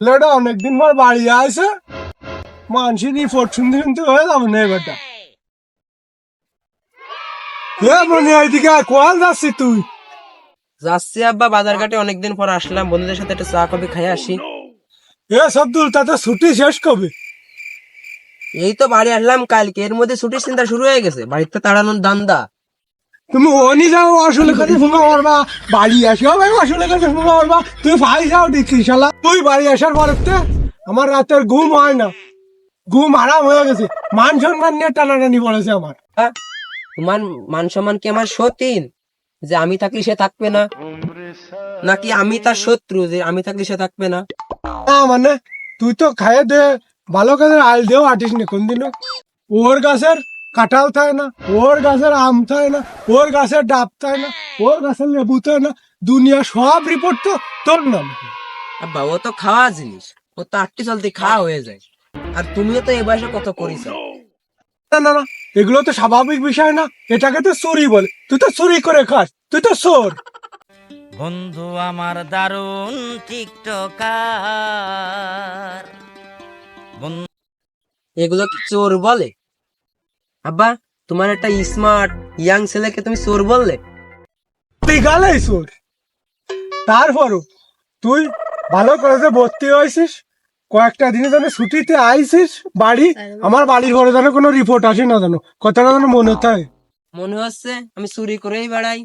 ছেলেটা অনেকদিন পর বাড়ি আসে মানুষের রিপোর্ট শুনতে শুনতে হয়ে যাবে না এবারটা। হে মনে এইদিকে কোয়াল যাচ্ছি তুই? যাচ্ছি আব্বা বাজার ঘাটে অনেকদিন পর আসলাম। বন্ধুদের সাথে একটা চা কফি খাই আসি। এ সবদুল তাতে ছুটি শেষ কবে? এই তো বাড়ি আসলাম কালকে। এর মধ্যে ছুটির চিন্তা শুরু হয়ে গেছে। বাড়িতে তাড়ানোর দান্দা। তুমি ওনি যাও আসলে কাছে মারবা বাড়ি আসিও ভাই আসলে কাছে মারবা তুই ভাই যাও দেখি শালা। তুই বাড়ি আসার পরেতে আমার রাতের ঘুম হয় না। ঘুম আরাম হয়ে গেছে। মান সম্মান নিয়ে টানাটানি পড়েছে আমার। হ্যাঁ? তোমার মান সম্মান কি আমার সতীন যে আমি থাকলে সে থাকবে না। নাকি আমি তার শত্রু? যে আমি থাকলে সে থাকবে না। না মানে তুই তো খাইয়ে দে ভালো কাজের আল দেও আটিস নি কোনদিনও। ওর গাছের কাঁঠাল থাকে না ওর গাছের আম থাকে না ওর গাছের ডাব থাকে না ওর গাছের লেবু থাকে না দুনিয়া সব রিপোর্ট তো তোর নাম আব্বা ও তো খাওয়া জিনিস। ও তো আটটি চলতে খাওয়া হয়ে যায়। আর তুমিও তো এ বয়সে কত করিস না না না এগুলো তো স্বাভাবিক বিষয় না এটাকে তো চুরি বলে। তুই তো চুরি করে খাস তুই তো চোর। বন্ধু আমার দারুণ টিকটকার। এগুলো কি চোর বলে? আব্বা তোমার একটা স্মার্ট ইয়াং ছেলেকে তুমি চোর বললে? তুই গালাই চোর। তারপরও তুই ভালো কলেজে ভর্তি হয়েছিস কয়েকটা দিনে যেন ছুটিতে আইছিস বাড়ি আমার বাড়ির ঘরে যেন কোনো রিপোর্ট আসে না জানো কথাটা যেন মনে হয় মনে হচ্ছে আমি চুরি করেই বেড়াই।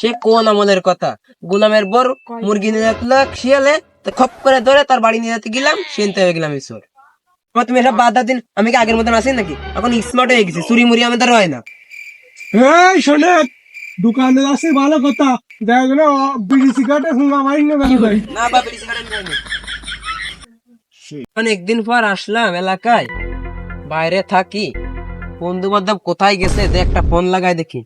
সে কোন আমলের কথা? গোলামের বর মুরগি নিয়ে যেত শিয়ালে তো খপ করে ধরে তার বাড়ি নিয়ে যেতে গেলাম শুনতে হয়ে গেলাম এই চোর। আমার তুমি এসব বাধা দিন। আমি কি আগের মতন আছি নাকি? এখন স্মার্ট হয়ে গেছি চুরি মুড়ি হয় না। এই শোনে দোকানে ভালো কথা। দেখা গেল বিড়ি সিগারেটে না না বাবা অনেকদিন পর আসলাম এলাকায়। বাইরে থাকি। বন্ধু বান্ধব কোথায় গেছে যে একটা ফোন লাগাই দেখি।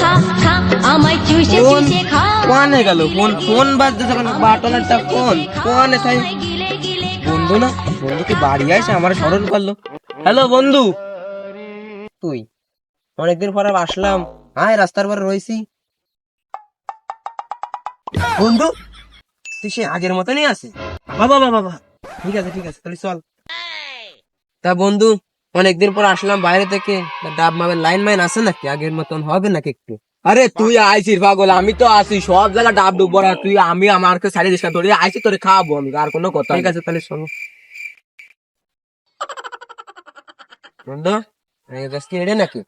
খা খা আমায় চুষে চুষে খা গেল তাই বন্ধু না? বন্ধু কি বাড়ি আসে আমার স্মরণ করল? হ্যালো বন্ধু। তুই। অনেকদিন পর আসলাম। আয় রাস্তার পরে রয়েছি বন্ধু তুই সে আগের মতনই আছে বাবা বাবা বাবা। ঠিক আছে ঠিক আছে তাহলে চল। তা বন্ধু অনেকদিন পর আসলাম বাইরে থেকে। ডাব মাবের লাইন মাইন আছে নাকি? আগের মতন হবে নাকি একটু? আরে তুই আইছিস পাগল আমি তো আসি সব জায়গা ডাব ডুব ভরা তুই আমি আমাকে সারিয়ে দিস না তোর আইসি তোরে খাওয়াবো আমি আর কোনো কথা ঠিক আছে তাহলে শোনো। বন্ধু আজকে এড়ে নাকি?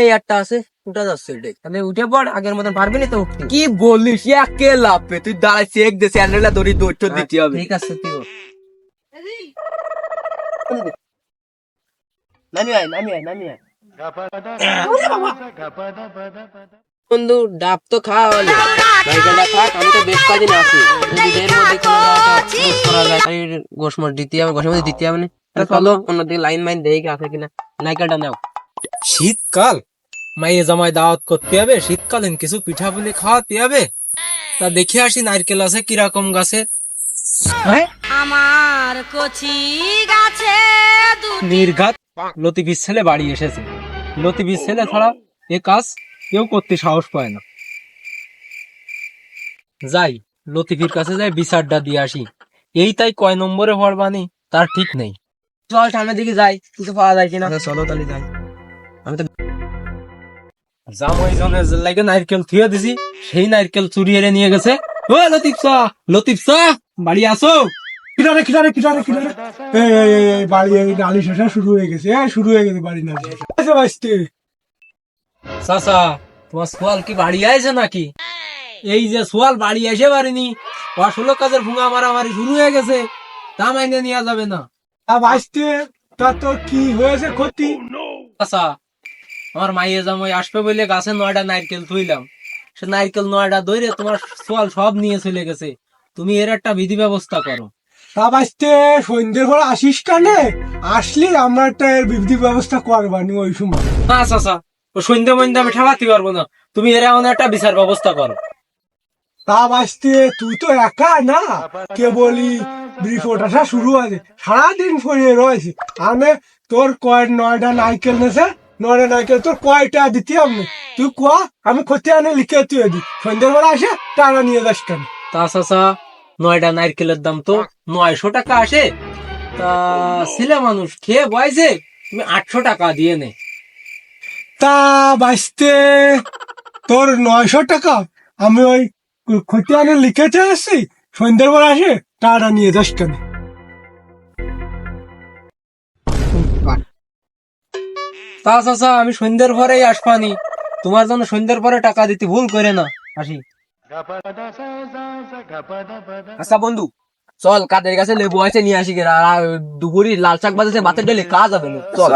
এই একটা আছে? উঠা যাচ্ছে এটাই তাহলে উঠে পড় আগের মতন পারবি না তো উঠতে? কি বলিস একে লাভে তুই দাঁড়াই চেক দে স্যান্ডেলটা দড়ি দৌড় দিতে হবে। ঠিক আছে তুই। নামি আয় নামি আয় নামি আয় বন্ধু ডাব তো খাওয়া হলো। নারকেলটা থাক আমি তো বেশ কদিন আছি। যদি এর মধ্যে কোনো করা যায় গোশ মোট দিতে হবে গোশের মধ্যে দিতে হবে না। চলো অন্যদিকে লাইন মাইন দেখে আছে কিনা। নারকেলটা নাও। শীতকাল? মাইয়ে জামাই দাওয়াত করতে হবে শীতকালীন কিছু পিঠা পুলি খাওয়াতে হবে। তা দেখে আসি নারকেল আছে কীরকম গাছে। আমার কচি গাছে নির্ঘাত লতিফির ছেলে বাড়ি এসেছে। লতিফির ছেলে ছাড়া এ কাজ কেউ করতে সাহস পায় না। যাই লতিফির কাছে যাই বিচারটা দিয়ে আসি। এই তাই কয় নম্বরে ভরবানি তার ঠিক নেই। চল সামনের দিকে যাই কিছু পাওয়া যায় কিনা। চলো তাহলে যাই। আমি তো জনের লাগে নারকেল থুয়ে দিছি সেই নারকেল চুরি এনে নিয়ে গেছে। ও লতিফ শাহ লতিফ শাহ বাড়ি আসো। কিনারে কিনারে কিনারে কিনারে। এই এই এই, বাড়ি এই নালি শেষা শুরু হয়ে গেছে এই শুরু হয়ে গেছে বাড়ি নালি শেষা বাঁচতে চাচা তোমার সোয়াল কি বাড়ি আইছে নাকি? এই যে সোয়াল বাড়ি এসে পারিনি আসলে কাজের ভুঙা মারামারি শুরু হয়ে গেছে তা মাইনে নেওয়া যাবে না। তা বাঁচতে তা তোর কি হয়েছে ক্ষতি? চাচা আমার মাইয়ে জামাই আসবে বলে গাছে নয়টা নারকেল থুইলাম। সে নারকেল নয়টা ধরে তোমার সোয়াল সব নিয়ে চলে গেছে। তুমি এর একটা বিধি ব্যবস্থা করো। তা বাঁচতে সন্ধ্যের পর আসিস কানে? আসলে আমরা একটা বিধি ব্যবস্থা করবানি ওই সময়। না চাচা ও সন্ধ্যে মধ্যে আমি ঠেকাতে পারব না। তুমি এর এমন একটা বিচার ব্যবস্থা করো। তা বাঁচতে তুই তো একা না? কে বলি রিপোর্ট আসা শুরু আছে সারাদিন পরে রয়েছে। আমি তোর কয়েক নয়টা নাইকেল নেছে নরে নাইকেল তোর কয়টা দিতে আমি? তুই কোয়া আমি ক্ষতি আনে লিখে তুই দি। সন্ধ্যেবেলা আসে টাকা নিয়ে যাস কেন? তা চাচা নয়টা নারকেলের দাম তো। নয়শো টাকা আসে। তা ছেলে মানুষ খেয়ে বয়সে তুমি আটশো টাকা দিয়ে নে। তা বাঁচতে তোর নয়শো টাকা? আমি ওই আনে লিখেতে আসছি সন্ধ্যেবেলা আসে টাকা নিয়ে যাস কেন? তা চাচা আমি সন্ধ্যের পরেই আসবানি। তোমার জন্য সন্ধ্যের পরে টাকা দিতে ভুল করে না আসি। আচ্ছা বন্ধু চল কাদের কাছে লেবু আছে নিয়ে আসি গেরা দুপুরি লাল শাক বাজাতে ভাতের ডালে কাজ হবে না চল।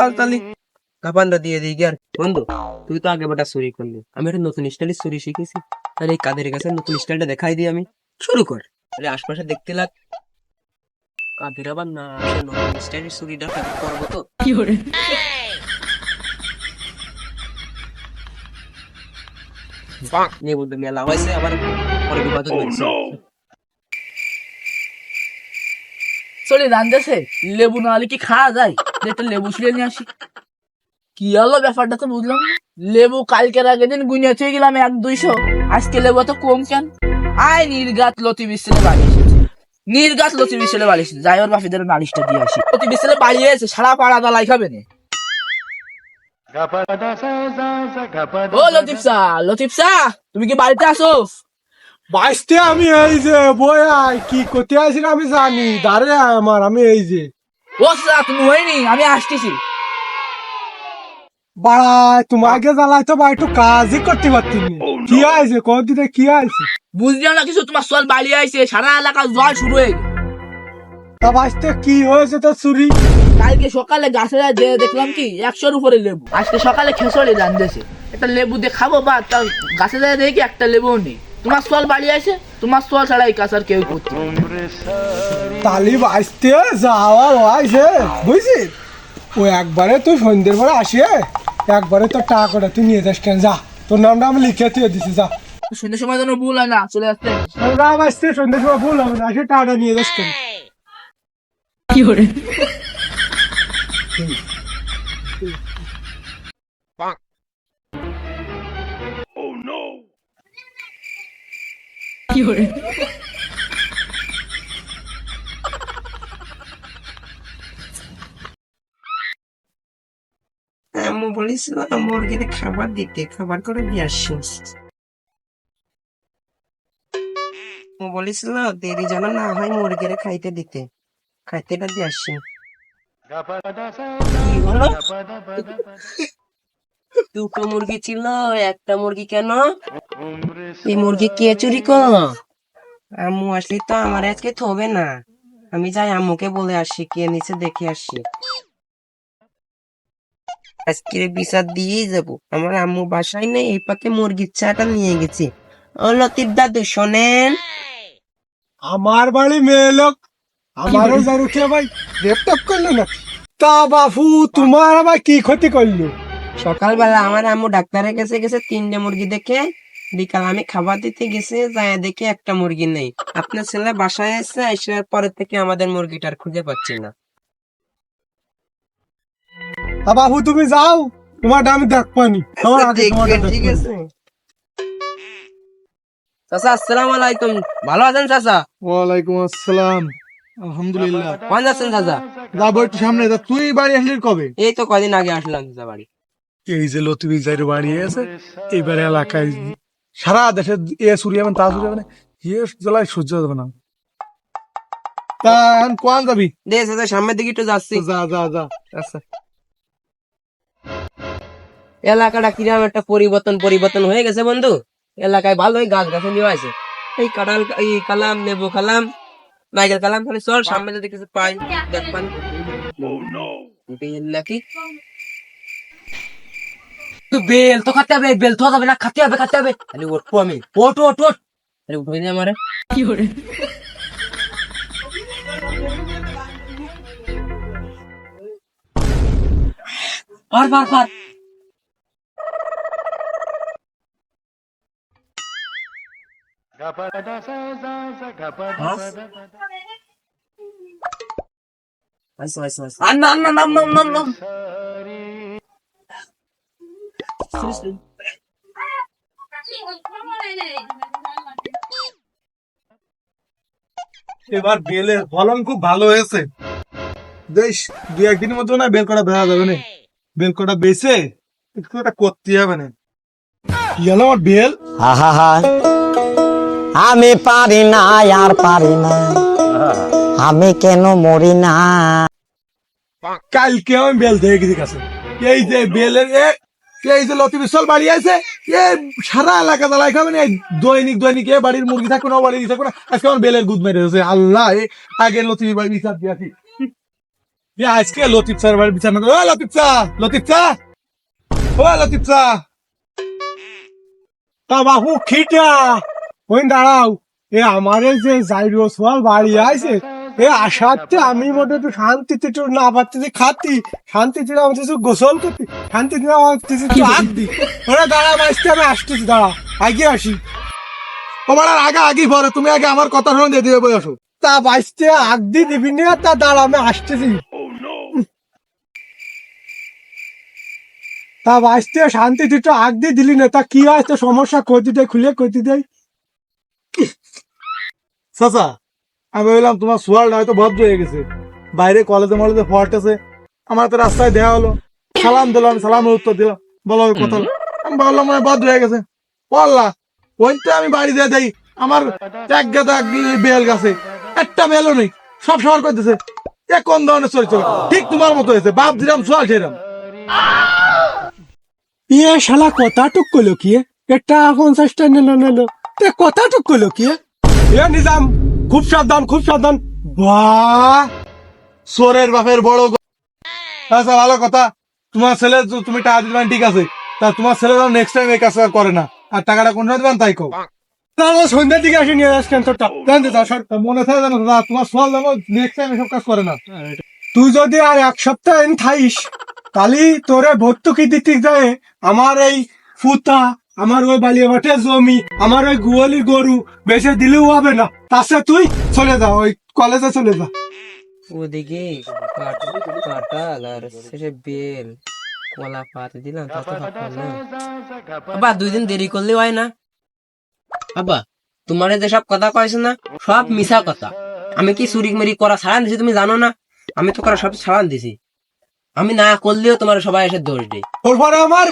কাপানটা দিয়ে দিই আর বন্ধু তুই তো আগে বেটা চুরি করলি আমি একটা নতুন স্টাইলে চুরি শিখেছি। তাহলে এই কাদের কাছে নতুন স্টাইলটা দেখাই দিই আমি। শুরু কর। আরে আশপাশে দেখতে লাগ। কাদের আবার না নতুন স্টাইলের চুরিটা করব তো? নিয়ে বলতে মেলা হয়েছে আবার পরে বিপদ হয়েছে। চলে রান্দেছে লেবু না হলে কি খাওয়া যায়? একটা লেবু ছিঁড়ে নিয়ে আসি। কি হলো ব্যাপারটা তো বুঝলাম না। লেবু কালকের আগের দিন গুনিয়ে চলে গেলাম এক দুইশো। আজকে লেবু তো কম কেন? আয় নির্গাত লতি বিশ্বলে বাড়ি নির্গাত লতি বিশ্বলে বাড়ি যাই ওর বাপিদের নালিশটা দিয়ে আসি। লতি বিশ্বলে বাড়ি এসে সারা পাড়া দালাই খাবে না। ও লতিফ সা লতিফ সা তুমি কি বাড়িতে আসো? বাঁচতে আমি এই যে বই আয় কি করতে আসি আমি জানি দাঁড়ে আমার আমি এই যে। ও সা তুমি হয়নি আমি আসতেছি। বাড়ায় তোমাকে জ্বালাই তো বা একটু কাজই করতে পারতি কি আছে কোন দিনে কি আছে বুঝলাম না কিছু তোমার সোয়াল বাড়ি আইছে সারা এলাকা জল শুরু হয়ে গেছে। তা বাঁচতে কি হয়েছে তো চুরি? কালকে সকালে গাছে যে দেখলাম কি একশোর উপরে লেবু। আজকে সকালে খেসড়ে জানতেছে একটা লেবু দিয়ে খাব বা তার গাছে যায় দেখি একটা লেবুও নেই। তোমার সোয়াল বাড়ি আছে? তোমার সোয়াল ছাড়া এই কাজ আর কেউ করতে। তালি বাঁচতে যাওয়ার হয়েছে বুঝছি ও একবারে তুই সন্ধ্যের পরে আসিয়ে একবারে তোর টাকাটা তুই নিয়ে যাস কেন? যা তোর নামটা আমি লিখে তুই দিছি যা। সন্ধ্যের সময় যেন ভুল হয় না চলে আসতে। যা বাঁচতে সন্ধ্যের সময় ভুল হবে না আসে টাকাটা নিয়ে যাস কেন? আম্মু বলেছিল মুরগিতে খাবার দিতে খাবার করে দিয়ে আসছি ও বলেছিল দেরি যেন না হয় মুরগিরে খাইতে দিতে। খাইতেটা দিয়ে আসছি কি হলো? দুটো মুরগি ছিল একটা মুরগি কেন? এই মুরগি কে চুরি করল আম্মু আসলি তো আমার আজকে থবে না। আমি যাই আম্মুকে বলে আসি কে নিচে দেখে আসি। বিচার দিয়েই যাব। আমার আম্মু বাসায় নেই এই পাকে মুরগির চাটা নিয়ে গেছি। ও লতিফ দাদু শোনেন। আমার বাড়ি মেয়ে লোক আমারও জারুকে ভাই ল্যাপটপ করল না? তা বাপু তোমার আবার কি ক্ষতি করল? সকালবেলা আমার আম্মু ডাক্তারের কাছে গেছে তিনটে মুরগি দেখে। বিকাল আমি খাবার দিতে গেছে যায় দেখে একটা মুরগি নেই। আপনার ছেলে বাসায় এসে আসার পরের থেকে আমাদের মুরগিটার খুঁজে পাচ্ছি না। বাপু তুমি যাও। তোমারটা আমি দেখবানি। ঠিক আছে। চাচা আসসালামু আলাইকুম। ভালো আছেন চাচা? ওয়ালাইকুম আসসালাম। আলহামদুলিল্লাহ। কোন যাচ্ছেন চাচা? যাব একটু সামনে। তুই বাড়ি আসলি কবে? এই তো কদিন আগে আসলাম চাচা বাড়ি। এই যে লতিবি যাইর বাড়ি আছে এইবারে এলাকায় সারা দেশে এ চুরি হবে তা চুরি হবে না এ জ্বালায় সহ্য হবে না। তা এখন কোয়ান যাবি? দে সামনের দিকে একটু যাচ্ছি। যা যা যা আচ্ছা এলাকাটা কীরকম একটা পরিবর্তন পরিবর্তন হয়ে গেছে বন্ধু। এলাকায় ভালোই গাছ গাছালি আছে এই কাঁঠাল এই কালাম লেবু খালাম নাইকেল কালাম তাহলে চল সামনে যদি কিছু পাই দেখবান। বেল নাকি? বেল তো খাতে হবে বেল তো হবে না খাতে হবে খাতে হবে। তাহলে উঠবো আমি ওট ওট ওট তাহলে উঠে নি আমারে। পার পার পার। আচ্ছা আর নাম নাম নাম নাম নাম নাম এবার বেলের ফলন খুব ভালো হয়েছে। বেশ দু একদিনের মধ্যে না বেল কটা বেড়া যাবে না। বেল কটা বেছে একটু একটা করতে হবে না। গেল আমার বেল? আহা আমি পারি না আর পারি না। আমি কেন মরি না? কালকে আমি বেল দেখে গেছি কাছে। এই যে বেলের এই যে লতি বিশাল বাড়ি আছে এ সারা এলাকা জ্বালাই খাবে না দৈনিক দৈনিক এ বাড়ির মুরগি থাকবে না ই থাকবে না। আজকে আমার বেলের গুদ মেরে আল্লাহ আগে লতি বাড়ি বিচার দিয়েছি। আজকে লতিফ স্যার বাড়ির বিচার না লতিফ চা লতিফ চা ও লতিফ চা তা বাবু খিটা ওই দাঁড়াও, এ আমার যে জাইরো সোয়াল বাড়ি আছে এ আসাতে আমি মনে একটু শান্তিতে একটু না খাতি। আমার কিছু গোসল করতে। হাত দি। ওরা, দাঁড়া মাসতে আমি আসতেছি, দাঁড়া। আগে আসি। তোমার আগে আগে পরে তুমি আগে আমার কথা শুনে দিয়ে তা বাইসতে আগ দিয়ে দিবি না, তা, দাঁড়া, আমি আসতেছি। তা বাইসতে একটু আগ দিয়ে দিলি না, তা, কি হয়? তো সমস্যা কতি দেয় খুলে কতি দেয় চাচা আমি বললাম তোমার সোয়ালটা হয়তো ভদ্র হয়ে গেছে। বাইরে কলেজে মলেজে পড়তেছে আমার তো রাস্তায় দেওয়া হলো। সালাম দিলো আমি সালামের উত্তর দিলাম। বলো ওই কথা আমি বললাম মানে ভদ্র হয়ে গেছে। বললা ওইটা আমি বাড়ি দিয়ে দেই। আমার এক গাদা বেল গাছে। একটা বেলও নেই। সব সবার করতেছে এ কোন ধরনের চরিত্র? ঠিক তোমার মতো হয়েছে। বাপ দিলাম সোয়াল ছেড়াম ইয়ে শালা কথা টুক করল কি একটা পঞ্চাশটা নিল নিল তে কথা টুক করল কি এ নিজাম খুব সাবধান খুব সাবধান। সোরের বাপের বড় আচ্ছা ভালো কথা। তোমার ছেলে তুমি টাকা দিবেন ঠিক আছে। তা তোমার ছেলে নেক্সট টাইম এই কাজ করে না। আর টাকাটা কোন সময় দিবেন তাই কো তাহলে সন্ধ্যার দিকে আসে, নিয়ে আসকেন তোরটা জান দে সর মনে থাকে জানো দাদা তোমার সোয়াল জানো নেক্সট টাইম এসব কাজ করে না। তুই যদি আর এক সপ্তাহ থাইস তাহলে তোরে ভর্তুকি দিতে যায় আমার এই ফুতা আমার ওই বালিয়া মাঠের জমি আমার ওই গুয়ালি গরু বেঁচে দিলেও হবে না। তাছাড়া তুই চলে যা ওই কলেজে চলে যা। ওদিকে কাঁঠাল আর শেষে বেল কলা পাতে দিলাম তা তো আব্বা দুই দিন দেরি করলে হয় না। আব্বা তোমার যে সব কথা কয়েছো না সব মিশা কথা। আমি কি চুরি মেরি করা ছাড়ান দিছি তুমি জানো না? আমি তো করা সব ছাড়ান দিছি। আমি না করলেও তোমার সবাই এসে দোষ দেয়। আমার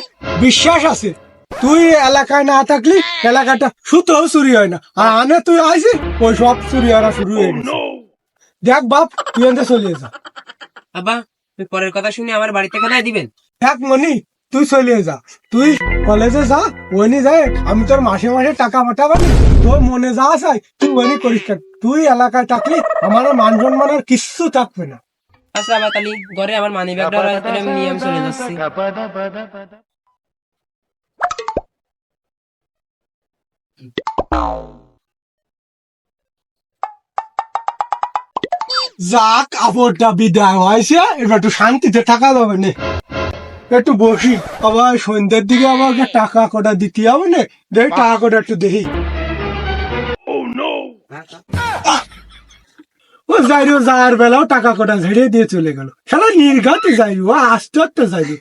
বিশ্বাস আছে। তুই এলাকায় না থাকলি এলাকাটা সুতো চুরি হয় না আর আনে তুই আইসি ওই সব চুরি হওয়া শুরু হয়ে গেছে দেখ বাপ তুই এনতে চলে যা আব্বা তুমি পরের কথা শুনে আমার বাড়িতে কোথায় দিবেন দেখ মনি তুই চলে যা তুই কলেজে যা ওইনি যায় আমি তোর মাসে মাসে টাকা পাঠাবানি তোর মনে যা চাই তুই ওইনি করিস তুই এলাকায় থাকলি আমার মান সম্মানের কিচ্ছু থাকবে না আচ্ছা আবার তাহলে ঘরে আমার মানি ব্যাগটা আমি নিয়ে আমি চলে যাচ্ছি যাক কাপড়টা বিদায় হয়েছে। এবার একটু শান্তিতে থাকা যাবে না। একটু বসি। আবার সন্ধ্যের দিকে আমাকে টাকা কটা দিতে হবে না। দেখি, টাকা কটা একটু দেখি। ও যাইরো, যাওয়ার বেলাও টাকা কটা ঝেড়ে দিয়ে চলে গেল। সারা নির্ঘাতে যাইরো আস্তে আস্তে যাইরো।